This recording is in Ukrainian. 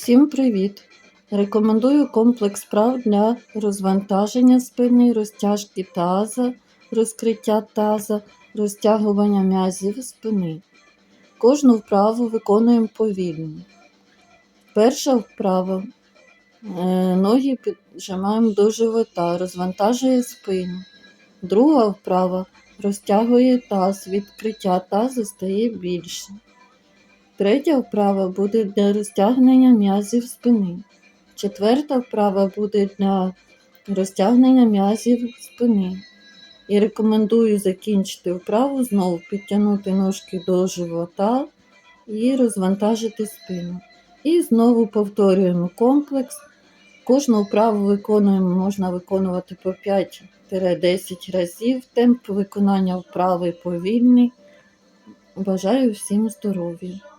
Всім привіт! Рекомендую комплекс вправ для розвантаження спини, розтяжки таза, розкриття таза, розтягування м'язів спини. Кожну вправу виконуємо повільно. Перша вправа. Е, Ноги піджимаємо до живота, розвантажує спину. Друга вправа розтягує таз, відкриття тазу стає більше. Третя вправа буде для розтягнення м'язів спини. Четверта вправа буде для розтягнення м'язів спини. І рекомендую закінчити вправу, знову підтягнути ножки до живота і розвантажити спину. І знову повторюємо комплекс. Кожну вправу виконуємо, можна виконувати по 5-10 разів. Темп виконання вправи повільний. Бажаю всім здоров'я!